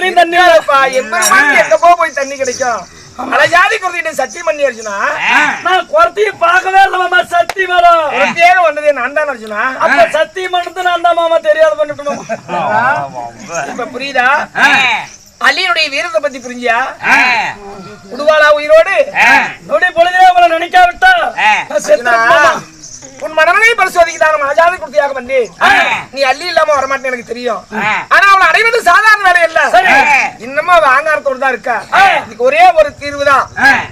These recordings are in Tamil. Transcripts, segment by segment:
ஆத்துலயும் தண்ணி இல்ல. இல்லப்பா எம்பெருமானுக்கு எங்க போக போய் தண்ணி கிடைக்கும்? ஜாதி குறைஞ்சிட்டு சத்தியம் பண்ணி அர்ஜுனா? நான் குறத்தையும் பார்க்கவே இல்லை மாமா சத்தி மரம் ஒருத்தே வந்தது நான் தான் அர்ஜுனா. அப்ப சத்தி மனத்து நான் தான் மாமா தெரியாத பண்ணிட்டு மாமா இப்ப புரியுதா? அலியினுடைய வீரத்தை பத்தி புரிஞ்சியா? உடுவாளா உயிரோடு? நொடி பொழுதே உங்களை நினைக்காவிட்டா செத்து நம்ம அஜாதி குர்த்தியாக வந்தேன் நீ அள்ளி இல்லாம வரமாட்டேன்னு எனக்கு தெரியும். ஆனா அவளை அடைவது சாதாரண வேலை இல்ல இன்னமும் அவ ஆங்காரத்தோடு தான் இருக்கா. இதுக்கு ஒரே ஒரு தீர்வு தான்.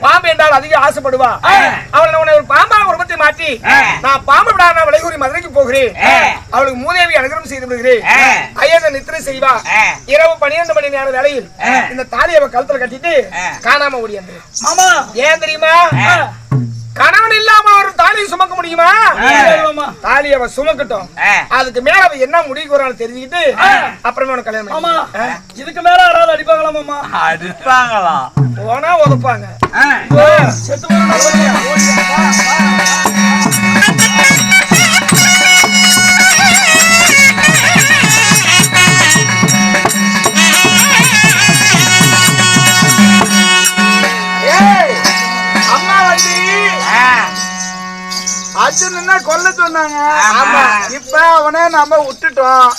பாம்பு என்றால் அதிக ஆசைப்படுவா. அவளை உன்னை ஒரு பாம்பா உருவத்தை மாற்றி நான் பாம்பு விடாம விளைகூறி மதுரைக்கு போகிறேன். அவளுக்கு மூதேவி அனுகிரகம் செய்து விடுகிறேன். ஐயனை நித்திரை செய்வா. இரவு பன்னிரண்டு மணி நேரம் வேலையில் இந்த தாலியை அவ கழுத்துல கட்டிட்டு காணாம ஓடியாந்து மாமா. ஏன் தெரியுமா? கணவன் இல்லாம ஒரு தாலியை சுமக்க முடியுமா? தாலி அவ சுமக்கட்டும். அதுக்கு மேல அவ என்ன முடிவுக்கு வரான்னு தெரிஞ்சுக்கிட்டு அப்புறமே உனக்கு கல்யாணம் மாமா பண்ணி. இதுக்கு மேல யாராவது அடிப்பாங்களா மாமா அடிப்பாங்களா? போனா உதப்பாங்க. செத்து அர்ஜுனா கொல்ல சொன்னாங்க. ஆமா. இப்ப அவனே நம்ம விட்டுட்டோம்.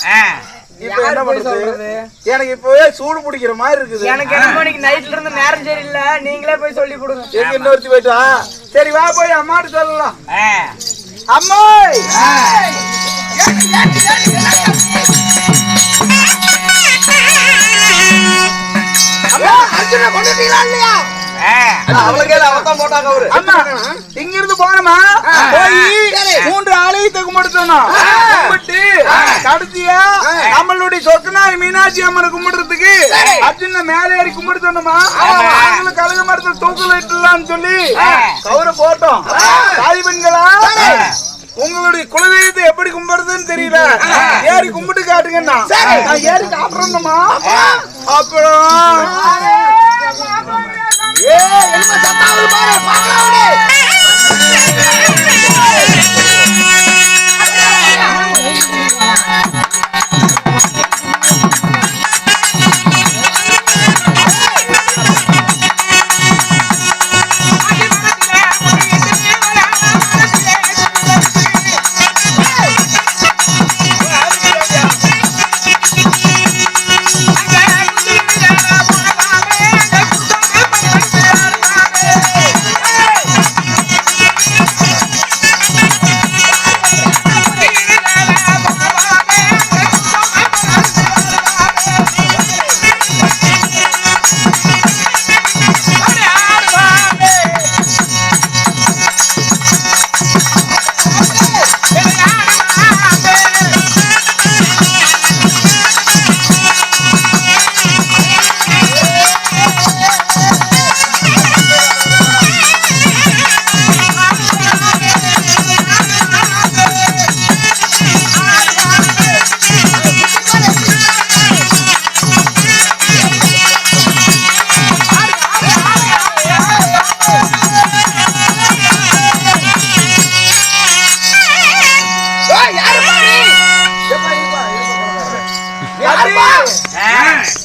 இப்ப என்ன பண்றது? எனக்கு இப்பவே சூடு பிடிக்கிற மாதிரி இருக்குது. எனக்கு எட்டு மணிக்கு நைட்ல இருந்து நேரம் சரியில்லை. நீங்களே போய் சொல்லி கொடுங்க. எங்க இன்னொருத்தி போயிட்டா? சரி வா போய் அம்மாட்டு சொல்லலாம். அம்மா! அம்மா அர்ஜுனா கொண்டுட்டீங்களா இல்லையா? அவளுக்கே அவத்தான் போட்டாங்க அவரு. இங்க இருந்து போனோமா? போய் மூன்று ஆலயத்தை கும்பிடுத்தோம் கும்பிட்டு கடைசியா நம்மளுடைய சொக்கனாரி மீனாட்சி அம்மனை கும்பிடுறதுக்கு அர்ஜுன மேலே ஏறி கும்பிடுத்தோமா அவங்களும் கழுக மரத்தில் தூக்கல இட்டுலாம்னு சொல்லி கௌர போட்டோம். தாய் பெண்களா? உங்களுடைய குலதெய்வத்தை எப்படி கும்பிடுறதுன்னு தெரியல. ஏறி கும்பிட்டு காட்டுங்கண்ணா. நான் ஏறி காட்டுறேன்னுமா அப்புறம் ஏ என்ன சத்தாவது பாரு பாக்கலாவுடி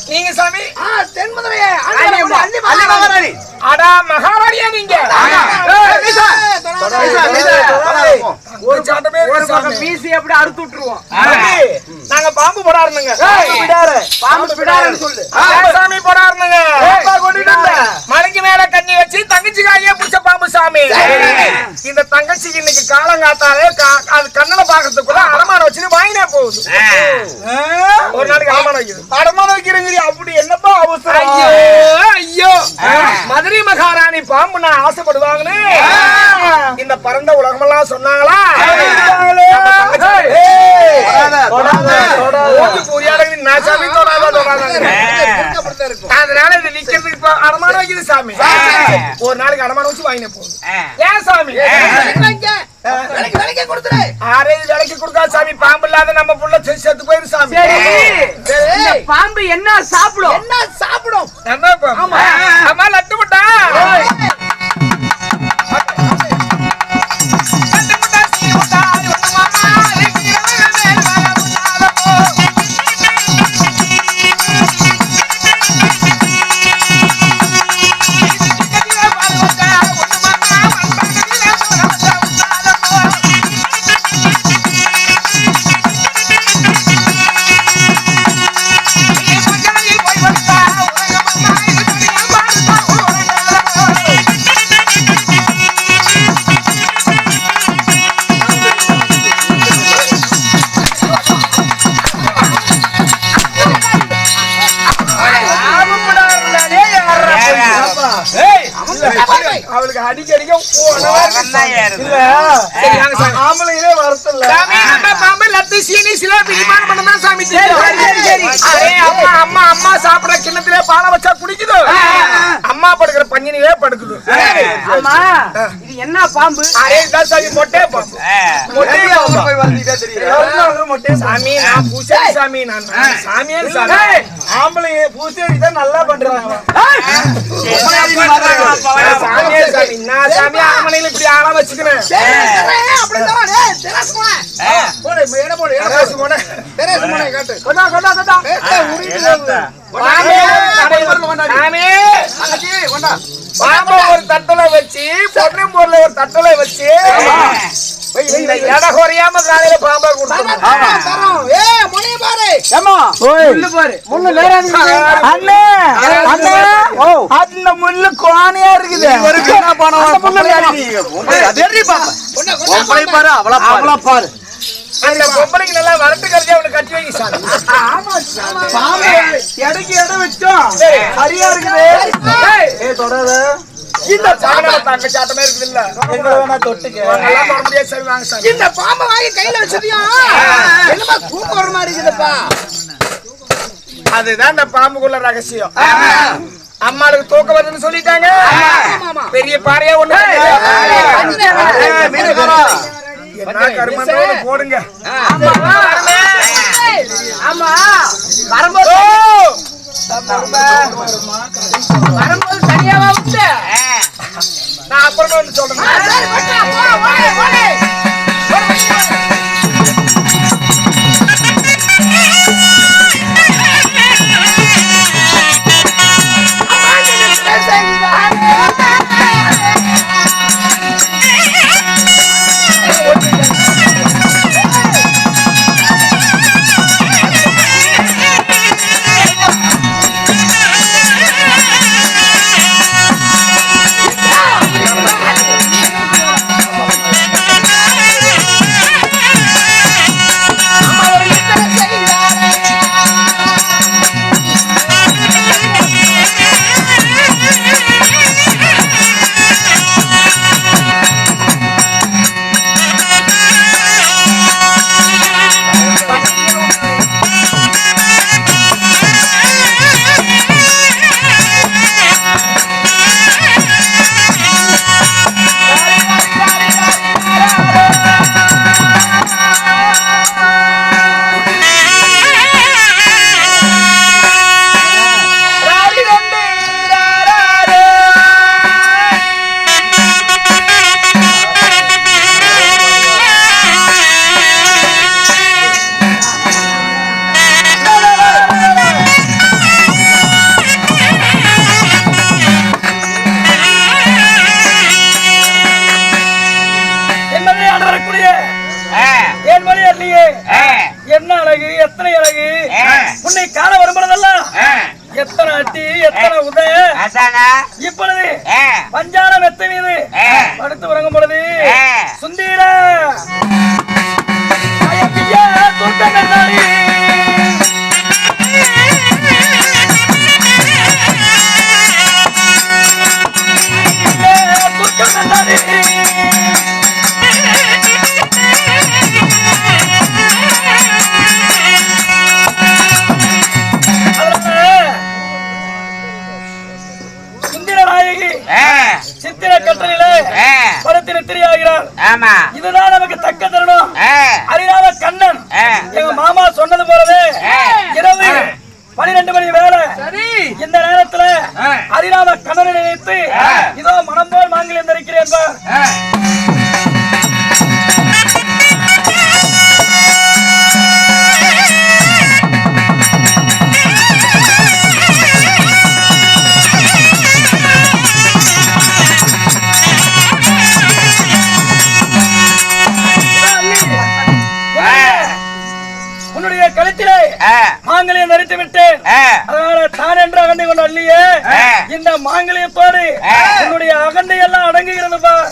நீங்க சாமி தென்மதுரையே அடா மகாராணியா நீங்க ஒரு சாட்டமே இருக்கு சாமி. பிசி எப்படி அறுத்து விட்டுருவோம் நாங்க பாம்பு போடாருனுங்க பாம்பு பிடாருன்னு சொல்லு சாமி போடாருனுங்க மேல கண்ணி வச்சு தங்கச்சி காயே புடிச்ச பாம்பு சாமி. இந்த தங்கச்சிக்கு இன்னைக்கு காலங்காத்தாலே கா- அது கண்ணல பாக்குறதுக்குள்ள அடமானம் வச்சுட்டு வாங்கினே போகுது. ஒரு நாளைக்கு அடமானம் வைக்குது. அடமான வைக்கிறீங்க அப்படி என்னப்பா அவசரம்? ஐயோ ஐயோ. மதுரை மகாராணி பாம்பு நான் ஆசைப்படுவாங்கன்னு. இந்த பரந்த உலகமெல்லாம் சொன்னாங்களா? தங்கச்சி-. அதனால இது நிக்கிறதுக்கு இப்ப அடமானம் வைக்குது சாமி. ஒரு நாளைக்கு அடமானம் வச்சு வாங்கினே போகுது ஏன் சாமி? விலைக்கு கொடுத்தா சாமி. பாம்பு இல்லாத நம்ம புள்ள செத்து போயிரு சாமி. பாம்பு என்ன சாப்பிடும்? என்ன சாப்பிடும்? என்ன லட்டு முட்டா சாமி. ஆம்பளைங்களே வரத்தில்ல சாமி, நம்ம பாம்பு லட்டு, சீனி, சிலேபி, இனிப்பான பண்ண தான் சாமி அம்மா, அம்மா, அம்மா சாப்பிடுற கிண்ணத்திலே பாலை வச்சா குடிக்குது. அம்மா படுக்கிற பஞ்சினிலே படுக்குது. இது என்ன பாம்பு? அரே, இதான் சாமி, மொட்டை பாம்பு. ஆ. மொட்டை பாம்பு. போய் வந்துட்டே தெரியும் சாமி, நான் பூசாரி சாமி, நான் சாமியே சாமி. ஆம்பளைங்க பூசேரி தான் நல்லா பண்றாங்க சாமியே சாமி. நான் சாமி அரண்மனையில இப்படி ஆளா வச்சுக்கிறேன். ஒரு தட்டுல வச்சு பொண்ணு பொருளை ஒரு தட்டுல வச்சு எடை குறையாம காலையில பாம்பா கொடுத்துருவோம் ஏமா முள்ளு பாரு. முள்ளு நேரா அண்ணே அண்ணே. ஓ அந்த முள்ளு கோணையா இருக்குது. என்ன பணம் அந்த முள்ளு நேரா. பொம்பளை பாரு அவளை பாரு. அவ்வளோ பாரு. அந்த பொம்பளைக்கு நல்லா வரட்டு கரைச்சி அவனுக்கு கட்டி வைக்க சாமி. பாம்பு எடைக்கு எடை வச்சோம் சரி. சரியா இருக்குது. ஏய், ஏ தொடாத இந்த சாணம் தங்க சாட்டமே இருக்குது இல்ல. எங்களை வேணா தொட்டுக்க. அதெல்லாம் தொட முடியாது வாங்க இந்த பாம்பை வாங்கி கையில வச்சிருக்கியா என்னமா தூக்கம் வர மாதிரி இருக்குதுப்பா. அதுதான் இந்த பாம்புக்குள்ள ரகசியம். அம்மாளுக்கு தூக்கம் வருதுன்னு சொல்லிட்டாங்க. பெரிய பாறையா ஒண்ணு என்ன கருமன்றோட போடுங்க. ஆமா வரும்போது! வரும்போது தனியாவா விட்டு? நான் அப்புறமா வந்து சொல்றேன் ஆமா. இதுதான் ஆ. இந்த மாங்கலியத்தோடு. உன்னுடைய அகண்டை எல்லாம் அடங்குகிறது பார்